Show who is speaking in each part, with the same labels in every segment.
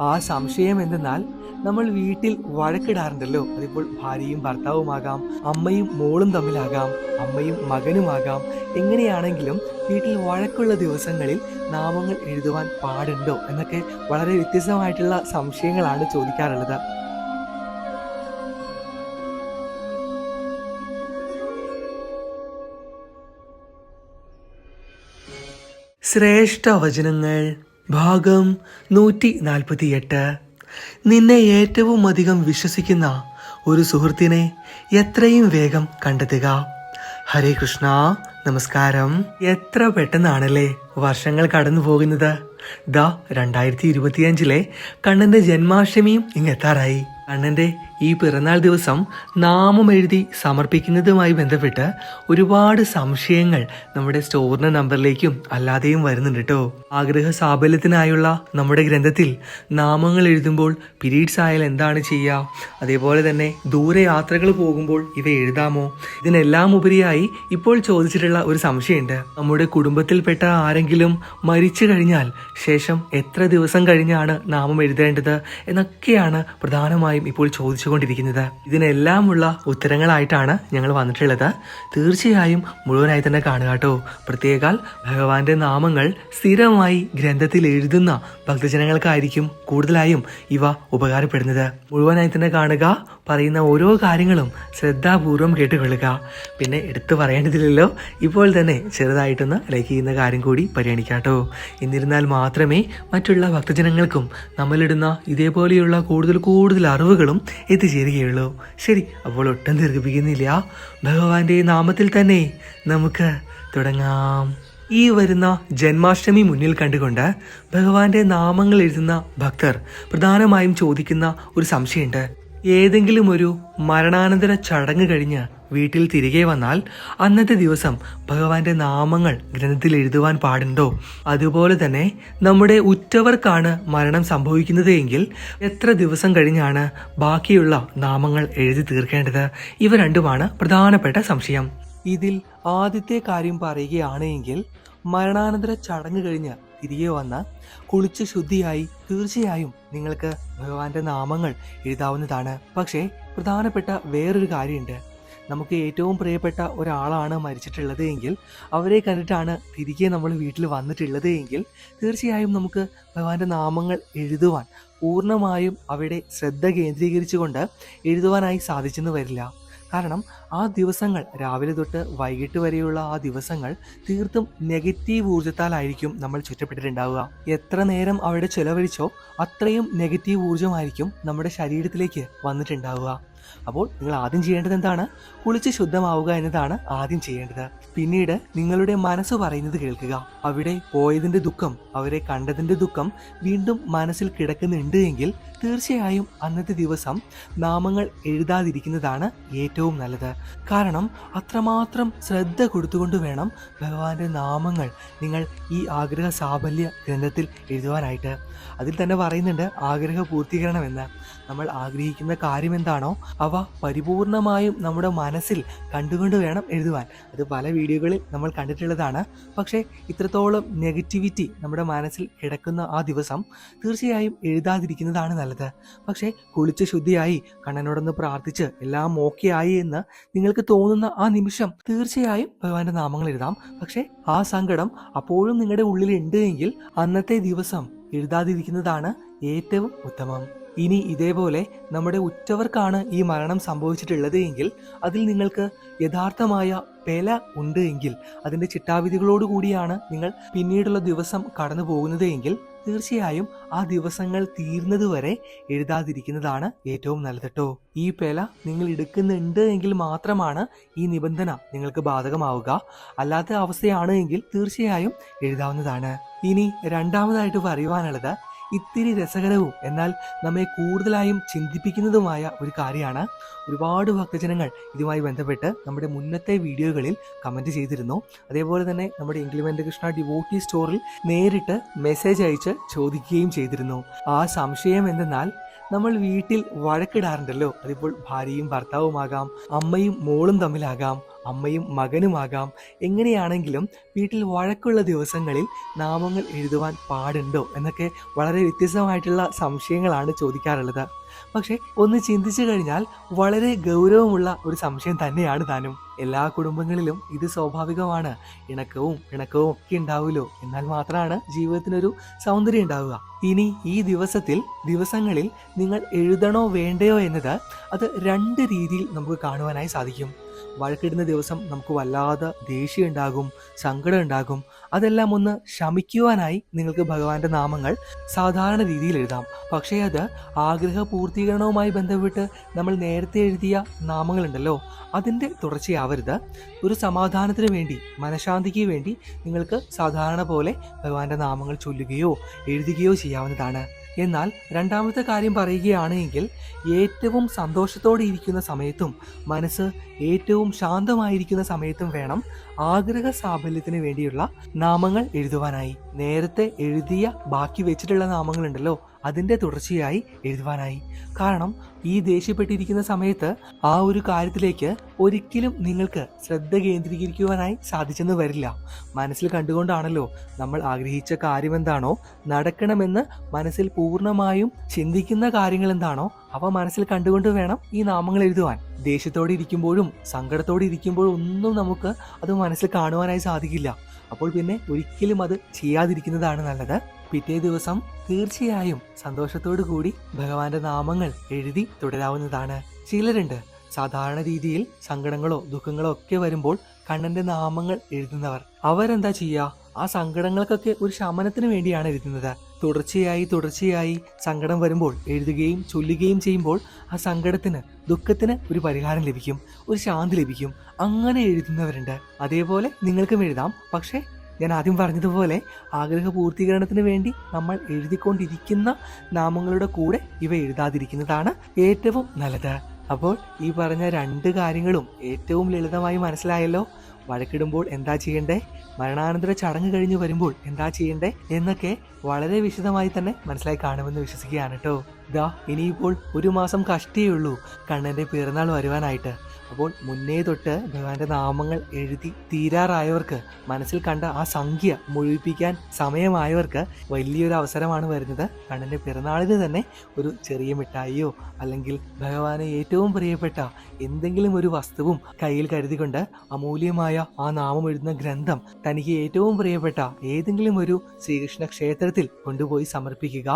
Speaker 1: ആ സംശയം എന്തെന്നാൽ നമ്മൾ വീട്ടിൽ വഴക്കിടാറുണ്ടല്ലോ. അതിപ്പോൾ ഭാര്യയും ഭർത്താവുമാകാം അമ്മയും മോളും തമ്മിലാകാം അമ്മയും മകനുമാകാം. എങ്ങനെയാണെങ്കിലും വീട്ടിൽ വഴക്കുള്ള ദിവസങ്ങളിൽ നാമങ്ങൾ എഴുതുവാൻ പാടുണ്ടോ എന്നൊക്കെ വളരെ വ്യത്യസ്തമായിട്ടുള്ള സംശയങ്ങളാണ് ചോദിക്കാറുള്ളത്. ശ്രേഷ്ഠ വചനങ്ങൾ ഭാഗം നൂറ്റി നാൽപ്പത്തിയെട്ട് നിന്നെ ഏറ്റവും അധികം വിശ്വസിക്കുന്ന ഒരു സുഹൃത്തിനെ എത്രയും വേഗം കണ്ടെത്തുക. ഹരേ കൃഷ്ണ നമസ്കാരം. എത്ര പെട്ടെന്നാണല്ലേ വർഷങ്ങൾ കടന്നു പോകുന്നത്. ദാ രണ്ടായിരത്തി ഇരുപത്തിയഞ്ചിലെ കണ്ണന്റെ ജന്മാഷ്ടമിയും ഇങ്ങെത്താറായി. കണ്ണന്റെ ഈ പിറന്നാൾ ദിവസം നാമം എഴുതി സമർപ്പിക്കുന്നതുമായി ബന്ധപ്പെട്ട് ഒരുപാട് സംശയങ്ങൾ നമ്മുടെ സ്റ്റോറിന്റെ നമ്പറിലേക്കും അല്ലാതെയും വരുന്നുണ്ട് കേട്ടോ ആഗ്രഹ സാഫല്യത്തിനായുള്ള നമ്മുടെ ഗ്രന്ഥത്തിൽ നാമങ്ങൾ എഴുതുമ്പോൾ പീരീഡ്സ് ആയാൽ എന്താണ് ചെയ്യുക അതേപോലെ തന്നെ ദൂരെ യാത്രകൾ പോകുമ്പോൾ ഇവ എഴുതാമോ? ഇതിനെല്ലാം ഉപരിയായി ഇപ്പോൾ ചോദിച്ചിട്ടുള്ള ഒരു സംശയമുണ്ട്. നമ്മുടെ കുടുംബത്തിൽപ്പെട്ട ആരെങ്കിലും മരിച്ചു കഴിഞ്ഞാൽ ശേഷം എത്ര ദിവസം കഴിഞ്ഞാണ് നാമം എഴുതേണ്ടത് എന്നൊക്കെയാണ് പ്രധാനമായും ഇപ്പോൾ ചോദിച്ചുകൊണ്ടിരിക്കുന്നത് ഇതിനെല്ലാമുള്ള ഉത്തരങ്ങളായിട്ടാണ് ഞങ്ങൾ വന്നിട്ടുള്ളത്. തീർച്ചയായും മുഴുവനായി തന്നെ കാണുക കേട്ടോ. പ്രത്യേകാൽ ഭഗവാന്റെ നാമങ്ങൾ സ്ഥിരമായി ഗ്രന്ഥത്തിൽ എഴുതുന്ന ഭക്തജനങ്ങൾക്കായിരിക്കും കൂടുതലായും ഇവ ഉപകാരപ്പെടുന്നത്. മുഴുവനായി തന്നെ കാണുക. പറയുന്ന ഓരോ കാര്യങ്ങളും ശ്രദ്ധാപൂർവം കേട്ടുകൊള്ളുക. പിന്നെ എടുത്തു പറയേണ്ടതില്ലല്ലോ. ഇപ്പോൾ തന്നെ ചെറുതായിട്ടൊന്ന് ലൈക്ക് ചെയ്യുന്ന കാര്യം കൂടി പരിഗണിക്കാട്ടോ. എന്നിരുന്നാൽ മാത്രമേ മറ്റുള്ള ഭക്തജനങ്ങൾക്കും നമ്മളിടുന്ന ഇതേപോലെയുള്ള കൂടുതൽ കൂടുതൽ അറിവുകളും എത്തിച്ചേരുകയുള്ളൂ. ശരി അപ്പോൾ ഒട്ടും ദീർഘിപ്പിക്കുന്നില്ല. ഭഗവാന്റെ നാമത്തിൽ തന്നെ നമുക്ക് തുടങ്ങാം. ഈ വരുന്ന ജന്മാഷ്ടമി മുന്നിൽ കണ്ടുകൊണ്ട് ഭഗവാന്റെ നാമങ്ങൾ എഴുതുന്ന ഭക്തർ പ്രധാനമായും ചോദിക്കുന്ന ഒരു സംശയമുണ്ട്. ഏതെങ്കിലും ഒരു മരണാനന്തര ചടങ്ങ് കഴിഞ്ഞ് വീട്ടിൽ തിരികെ വന്നാൽ അന്നത്തെ ദിവസം ഭഗവാന്റെ നാമങ്ങൾ ഗ്രന്ഥത്തിൽ എഴുതുവാൻ പാടുണ്ടോ? അതുപോലെ തന്നെ നമ്മുടെ ഉറ്റവർക്കാണ് മരണം സംഭവിക്കുന്നത് എങ്കിൽ എത്ര ദിവസം കഴിഞ്ഞാണ് ബാക്കിയുള്ള നാമങ്ങൾ എഴുതി തീർക്കേണ്ടത്? ഇവ രണ്ടുമാണ് പ്രധാനപ്പെട്ട സംശയം. ഇതിൽ ആദ്യത്തെ കാര്യം പറയുകയാണെങ്കിൽ മരണാനന്തര ചടങ്ങ് കഴിഞ്ഞ് തിരികെ വന്ന് കുളിച്ച് ശുദ്ധിയായി തീർച്ചയായും നിങ്ങൾക്ക് ഭഗവാന്റെ നാമങ്ങൾ എഴുതാവുന്നതാണ്. പക്ഷേ പ്രധാനപ്പെട്ട വേറൊരു കാര്യമുണ്ട്. നമുക്ക് ഏറ്റവും പ്രിയപ്പെട്ട ഒരാളാണ് മരിച്ചിട്ടുള്ളത് എങ്കിൽ അവരെ കണ്ടിട്ടാണ് തിരികെ നമ്മൾ വീട്ടിൽ വന്നിട്ടുള്ളത് എങ്കിൽ തീർച്ചയായും നമുക്ക് ഭഗവാന്റെ നാമങ്ങൾ എഴുതുവാൻ പൂർണമായും അവിടെ ശ്രദ്ധ കേന്ദ്രീകരിച്ചുകൊണ്ട് എഴുതുവാനായി സാധിച്ചെന്ന് വരില്ല. കാരണം ആ ദിവസങ്ങൾ രാവിലെ തൊട്ട് വൈകിട്ട് വരെയുള്ള ആ ദിവസങ്ങൾ തീർത്തും നെഗറ്റീവ് ഊർജത്താലായിരിക്കും നമ്മൾ ചുറ്റപ്പെട്ടിട്ടുണ്ടാവുക. എത്ര നേരം അവിടെ ചെലവഴിച്ചോ അത്രയും നെഗറ്റീവ് ഊർജമായിരിക്കും നമ്മുടെ ശരീരത്തിലേക്ക് വന്നിട്ടുണ്ടാവുക. അപ്പോൾ നിങ്ങൾ ആദ്യം ചെയ്യേണ്ടത് എന്താണ്? കുളിച്ച് ശുദ്ധമാവുക എന്നതാണ് ആദ്യം ചെയ്യേണ്ടത്. പിന്നീട് നിങ്ങളുടെ മനസ്സ് പറയുന്നത് കേൾക്കുക. അവിടെ പോയതിന്റെ ദുഃഖം അവരെ കണ്ടതിന്റെ ദുഃഖം വീണ്ടും മനസ്സിൽ കിടക്കുന്നുണ്ട് എങ്കിൽ തീർച്ചയായും അന്നത്തെ ദിവസം നാമങ്ങൾ എഴുതാതിരിക്കുന്നതാണ് ഏറ്റവും നല്ലത്. കാരണം അത്രമാത്രം ശ്രദ്ധ കൊടുത്തുകൊണ്ട് വേണം ഭഗവാന്റെ നാമങ്ങൾ നിങ്ങൾ ഈ ആഗ്രഹ സാഫല്യ ഗ്രന്ഥത്തിൽ എഴുതുവാനായിട്ട്. അതിൽ തന്നെ പറയുന്നുണ്ട് ആഗ്രഹ പൂർത്തീകരണം എന്ന്. നമ്മൾ ആഗ്രഹിക്കുന്ന കാര്യം എന്താണോ അവ പരിപൂർണമായും നമ്മുടെ മനസ്സിൽ കണ്ടുകൊണ്ട് വേണം എഴുതുവാൻ. അത് പല വീഡിയോകളിൽ നമ്മൾ കണ്ടിട്ടുള്ളതാണ്. പക്ഷേ ഇത്രത്തോളം നെഗറ്റിവിറ്റി നമ്മുടെ മനസ്സിൽ കിടക്കുന്ന ആ ദിവസം തീർച്ചയായും എഴുതാതിരിക്കുന്നതാണ് നല്ലത്. പക്ഷേ കുളിച്ച് ശുദ്ധിയായി കണ്ണനോടൊന്ന് പ്രാർത്ഥിച്ച് എല്ലാം ഓക്കെ ആയി എന്ന് നിങ്ങൾക്ക് തോന്നുന്ന ആ നിമിഷം തീർച്ചയായും ഭഗവാന്റെ നാമങ്ങൾ എഴുതാം. പക്ഷേ ആ സങ്കടം അപ്പോഴും നിങ്ങളുടെ ഉള്ളിൽ ഉണ്ട് എങ്കിൽ അന്നത്തെ ദിവസം എഴുതാതിരിക്കുന്നതാണ് ഏറ്റവും ഉത്തമം. ഇനി ഇതേപോലെ നമ്മുടെ ഉറ്റവർക്കാണ് ഈ മരണം സംഭവിച്ചിട്ടുള്ളത് എങ്കിൽ അതിൽ നിങ്ങൾക്ക് യഥാർത്ഥമായ പെല ഉണ്ട് എങ്കിൽ അതിന്റെ ചിട്ടാവിധികളോടുകൂടിയാണ് നിങ്ങൾ പിന്നീടുള്ള ദിവസം കടന്നു പോകുന്നത് എങ്കിൽ തീർച്ചയായും ആ ദിവസങ്ങൾ തീർന്നതുവരെ എഴുതാതിരിക്കുന്നതാണ് ഏറ്റവും നല്ലത് ഈ പെല നിങ്ങൾ എടുക്കുന്നുണ്ട് എങ്കിൽ മാത്രമാണ് ഈ നിബന്ധന നിങ്ങൾക്ക് ബാധകമാവുക. അല്ലാത്ത അവസ്ഥയാണ് എങ്കിൽ തീർച്ചയായും എഴുതാവുന്നതാണ്. ഇനി രണ്ടാമതായിട്ട് പറയുവാനുള്ളത് ഇത്തിരി രസകരവും എന്നാൽ നമ്മെ കൂടുതലായും ചിന്തിപ്പിക്കുന്നതുമായ ഒരു കാര്യമാണ്. ഒരുപാട് ഭക്തജനങ്ങൾ ഇതുമായി ബന്ധപ്പെട്ട് നമ്മുടെ മുന്നത്തെ വീഡിയോകളിൽ കമന്റ് ചെയ്തിരുന്നു. അതേപോലെ തന്നെ നമ്മുടെ ഇംഗ്ലിമെന്റ് കൃഷ്ണ ഡിവോട്ടി സ്റ്റോറിൽ നേരിട്ട് മെസ്സേജ് അയച്ച് ചോദിക്കുകയും ചെയ്തിരുന്നു. ആ സംശയം എന്തെന്നാൽ നമ്മൾ വീട്ടിൽ വഴക്കിടാറുണ്ടല്ലോ. അതിപ്പോൾ ഭാര്യയും ഭർത്താവുമാകാം അമ്മയും മോളും തമ്മിലാകാം. അമ്മയും മകനുമാകാം. എങ്ങനെയാണെങ്കിലും വീട്ടിൽ വഴക്കുള്ള ദിവസങ്ങളിൽ നാമങ്ങൾ എഴുതുവാൻ പാടുണ്ടോ എന്നൊക്കെ വളരെ വ്യത്യസ്തമായിട്ടുള്ള സംശയങ്ങളാണ് ചോദിക്കാറുള്ളത്. പക്ഷേ ഒന്ന് ചിന്തിച്ചു കഴിഞ്ഞാൽ വളരെ ഗൗരവമുള്ള ഒരു സംശയം തന്നെയാണ് താനും. എല്ലാ കുടുംബങ്ങളിലും ഇത് സ്വാഭാവികമാണ്. ഇണക്കവും ഇണക്കവും ഒക്കെ ഉണ്ടാവുമല്ലോ. എന്നാൽ മാത്രമാണ് ജീവിതത്തിനൊരു സൗന്ദര്യം ഉണ്ടാവുക. ഇനി ഈ ദിവസത്തിൽ ദിവസങ്ങളിൽ നിങ്ങൾ എഴുതണോ വേണ്ടയോ എന്നത് അത് രണ്ട് രീതിയിൽ നമുക്ക് കാണുവാനായി സാധിക്കും. വഴക്കിടുന്ന ദിവസം നമുക്ക് വല്ലാതെ ദേഷ്യം ഉണ്ടാകും സങ്കടം ഉണ്ടാകും അതെല്ലാം ഒന്ന് ശമിക്കുവാനായി നിങ്ങൾക്ക് ഭഗവാന്റെ നാമങ്ങൾ സാധാരണ രീതിയിൽ എഴുതാം. പക്ഷേ അത് ആഗ്രഹ പൂർത്തീകരണവുമായി ബന്ധപ്പെട്ട് നമ്മൾ നേരത്തെ എഴുതിയ നാമങ്ങളുണ്ടല്ലോ അതിന്റെ തുടർച്ചയാവരുത്. ഒരു സമാധാനത്തിന് വേണ്ടി മനഃശാന്തിക്ക് വേണ്ടി നിങ്ങൾക്ക് സാധാരണ പോലെ ഭഗവാന്റെ നാമങ്ങൾ ചൊല്ലുകയോ എഴുതുകയോ ചെയ്യാവുന്നതാണ്. എന്നാൽ രണ്ടാമത്തെ കാര്യം പറയുകയാണെങ്കിൽ ഏറ്റവും സന്തോഷത്തോടെ ഇരിക്കുന്ന സമയത്തും മനസ്സ് ഏറ്റവും ശാന്തമായിരിക്കുന്ന സമയത്തും വേണം ആഗ്രഹ സാഫല്യത്തിന് വേണ്ടിയുള്ള നാമങ്ങൾ എഴുതുവാനായി. നേരത്തെ എഴുതിയ ബാക്കി വെച്ചിട്ടുള്ള നാമങ്ങളുണ്ടല്ലോ അതിന്റെ തുടർച്ചയായി എഴുതുവാനായി. കാരണം ഈ ദേഷ്യപ്പെട്ടിരിക്കുന്ന സമയത്ത് ആ ഒരു കാര്യത്തിലേക്ക് ഒരിക്കലും നിങ്ങൾക്ക് ശ്രദ്ധ കേന്ദ്രീകരിക്കുവാനായി സാധിച്ചെന്ന് വരില്ല. മനസ്സിൽ കണ്ടുകൊണ്ടാണല്ലോ നമ്മൾ ആഗ്രഹിച്ച കാര്യം എന്താണോ നടക്കണമെന്ന് മനസ്സിൽ പൂർണമായും ചിന്തിക്കുന്ന കാര്യങ്ങൾ എന്താണോ അവ മനസ്സിൽ കണ്ടുകൊണ്ട് വേണം ഈ നാമങ്ങൾ എഴുതുവാൻ. ദേഷ്യത്തോടെ ഇരിക്കുമ്പോഴും സങ്കടത്തോടെ ഇരിക്കുമ്പോഴും ഒന്നും നമുക്ക് അത് മനസ്സിൽ കാണുവാനായി സാധിക്കില്ല. അപ്പോൾ പിന്നെ ഒരിക്കലും അത് ചെയ്യാതിരിക്കുന്നതാണ് നല്ലത്. പിറ്റേ ദിവസം തീർച്ചയായും സന്തോഷത്തോടു കൂടി ഭഗവാന്റെ നാമങ്ങൾ എഴുതി തുടരാവുന്നതാണ്. ചിലരുണ്ട് സാധാരണ രീതിയിൽ സങ്കടങ്ങളോ ദുഃഖങ്ങളോ ഒക്കെ വരുമ്പോൾ കണ്ണന്റെ നാമങ്ങൾ എഴുതുന്നവർ. അവരെന്താ ചെയ്യുക ആ സങ്കടങ്ങൾക്കൊക്കെ ഒരു ശമനത്തിന് വേണ്ടിയാണ് എഴുതുന്നത്. തുടർച്ചയായി തുടർച്ചയായി സങ്കടം വരുമ്പോൾ എഴുതുകയും ചൊല്ലുകയും ചെയ്യുമ്പോൾ ആ സങ്കടത്തിന് ദുഃഖത്തിന് ഒരു പരിഹാരം ലഭിക്കും ഒരു ശാന്തി ലഭിക്കും. അങ്ങനെ എഴുതുന്നവരുണ്ട്. അതേപോലെ നിങ്ങൾക്കും എഴുതാം. പക്ഷേ ഞാൻ ആദ്യം പറഞ്ഞതുപോലെ ആഗ്രഹ പൂർത്തീകരണത്തിന് വേണ്ടി നമ്മൾ എഴുതിക്കൊണ്ടിരിക്കുന്ന നാമങ്ങളുടെ കൂടെ ഇവ എഴുതാതിരിക്കുന്നതാണ് ഏറ്റവും നല്ലത്. അപ്പോൾ ഈ പറഞ്ഞ രണ്ട് കാര്യങ്ങളും ഏറ്റവും ലളിതമായി മനസ്സിലായല്ലോ? വഴക്കിടുമ്പോൾ എന്താ ചെയ്യണ്ടേ? മരണാനന്തര ചടങ്ങ് കഴിഞ്ഞ് വരുമ്പോൾ എന്താ ചെയ്യണ്ടേ? എന്നൊക്കെ വളരെ വിശദമായി തന്നെ മനസ്സിലായി കാണുമെന്ന് വിശ്വസിക്കുകയാണ് കേട്ടോ ഇതാ ഇനിയിപ്പോൾ ഒരു മാസം കഷ്ടിയേ ഉള്ളൂ കണ്ണന്റെ പിറന്നാൾ വരുവാനായിട്ട്. അപ്പോൾ മുന്നേ തൊട്ട് ഭഗവാന്റെ നാമങ്ങൾ എഴുതി തീരാറായവർക്ക് മനസ്സിൽ കണ്ട ആ സംഖ്യ മുഴുവിപ്പിക്കാൻ സമയമായവർക്ക് വലിയൊരു അവസരമാണ് വരുന്നത്. കണ്ണന്റെ പിറന്നാളിന് തന്നെ ഒരു ചെറിയ മിഠായിയോ അല്ലെങ്കിൽ ഭഗവാനെ ഏറ്റവും പ്രിയപ്പെട്ട എന്തെങ്കിലും ഒരു വസ്തുവും കയ്യിൽ കരുതിക്കൊണ്ട് അമൂല്യമായ ആ നാമം എഴുതുന്ന ഗ്രന്ഥം തനിക്ക് ഏറ്റവും പ്രിയപ്പെട്ട ഏതെങ്കിലും ഒരു ശ്രീകൃഷ്ണ ക്ഷേത്രത്തിൽ കൊണ്ടുപോയി സമർപ്പിക്കുക.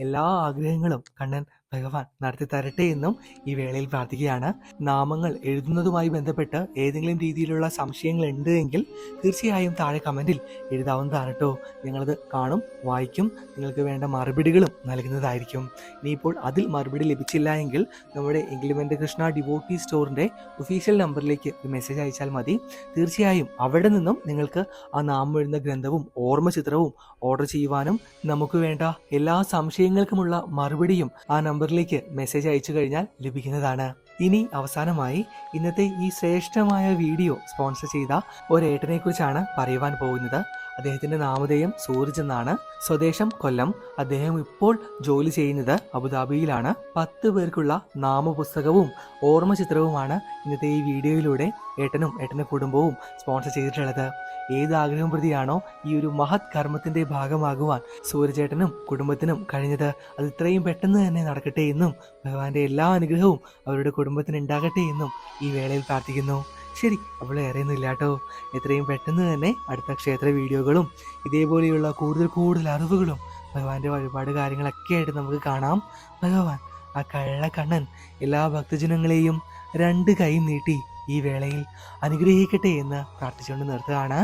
Speaker 1: എല്ലാ ആഗ്രഹങ്ങളും കണ്ണൻ ഭഗവാൻ നടത്തി തരട്ടെ എന്നും ഈ വേളയിൽ പ്രാർത്ഥിക്കുകയാണ്. നാമങ്ങൾ എഴുതുന്നതുമായി ബന്ധപ്പെട്ട് ഏതെങ്കിലും രീതിയിലുള്ള സംശയങ്ങൾ ഉണ്ട് എങ്കിൽ തീർച്ചയായും താഴെ കമന്റിൽ എഴുതാവുന്നതാണ് കേട്ടോ. ഞങ്ങളത് കാണും വായിക്കും. നിങ്ങൾക്ക് വേണ്ട മറുപടികളും നൽകുന്നതായിരിക്കും. ഇനിയിപ്പോൾ അതിൽ മറുപടി ലഭിച്ചില്ല എങ്കിൽ നമ്മുടെ ഇംഗ്ലിമെന്റ് കൃഷ്ണ ഡിവോട്ടി സ്റ്റോറിന്റെ ഒഫീഷ്യൽ നമ്പറിലേക്ക് ഒരു മെസ്സേജ് അയച്ചാൽ മതി. തീർച്ചയായും അവിടെ നിന്നും നിങ്ങൾക്ക് ആ നാമം എഴുതുന്ന ഗ്രന്ഥവും ഓർമ്മ ചിത്രവും ഓർഡർ ചെയ്യുവാനും നമുക്ക് വേണ്ട എല്ലാ സംശയങ്ങൾക്കുമുള്ള മറുപടിയും ആ നമ്പറിലേക്ക് മെസ്സേജ് അയച്ചു കഴിഞ്ഞാൽ ലഭിക്കുന്നതാണ്. ഇനി അവസാനമായി ഇന്നത്തെ ഈ ശ്രേഷ്ഠമായ വീഡിയോ സ്പോൺസർ ചെയ്ത ഒരേട്ടനെ കുറിച്ചാണ് പറയുവാൻ പോകുന്നത്. അദ്ദേഹത്തിന്റെ നാമധേയം സൂരജ് എന്നാണ്. സ്വദേശം കൊല്ലം. അദ്ദേഹം ഇപ്പോൾ ജോലി ചെയ്യുന്നത് അബുദാബിയിലാണ്. പത്ത് പേർക്കുള്ള നാമപുസ്തകവും ഓർമ്മ ചിത്രവുമാണ് ഇന്നത്തെ ഈ വീഡിയോയിലൂടെ ഏട്ടനും ഏട്ടന്റെ കുടുംബവും സ്പോൺസർ ചെയ്തിട്ടുള്ളത്. ഏത് ആഗ്രഹം പ്രതിയാണോ ഈ ഒരു മഹത് കർമ്മത്തിന്റെ ഭാഗമാകുവാൻ സൂര്യചേട്ടനും കുടുംബത്തിനും കഴിഞ്ഞത്. അത് ഇത്രയും പെട്ടെന്ന് തന്നെ നടക്കട്ടെ എന്നും ഭഗവാന്റെ എല്ലാ അനുഗ്രഹവും അവരുടെ കുടുംബത്തിന് ഉണ്ടാകട്ടെ എന്നും ഈ വേളയിൽ പ്രാർത്ഥിക്കുന്നു. ശരി അപ്പോൾ ഏറെയൊന്നുമില്ല കേട്ടോ. എത്രയും പെട്ടെന്ന് തന്നെ അടുത്ത ക്ഷേത്ര വീഡിയോകളും ഇതേപോലെയുള്ള കൂടുതൽ കൂടുതൽ അറിവുകളും ഭഗവാന്റെ വഴിപാട് കാര്യങ്ങളൊക്കെ ആയിട്ട് നമുക്ക് കാണാം. ഭഗവാൻ ആ കള്ളക്കണ്ണൻ എല്ലാ ഭക്തജനങ്ങളെയും രണ്ട് കൈ നീട്ടി ഈ വേളയിൽ അനുഗ്രഹിക്കട്ടെ എന്ന് പ്രാർത്ഥിച്ചുകൊണ്ട് നിർത്തുകയാണ്.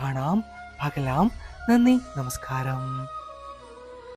Speaker 1: കാണാം പകലാം. നന്ദി നമസ്കാരം.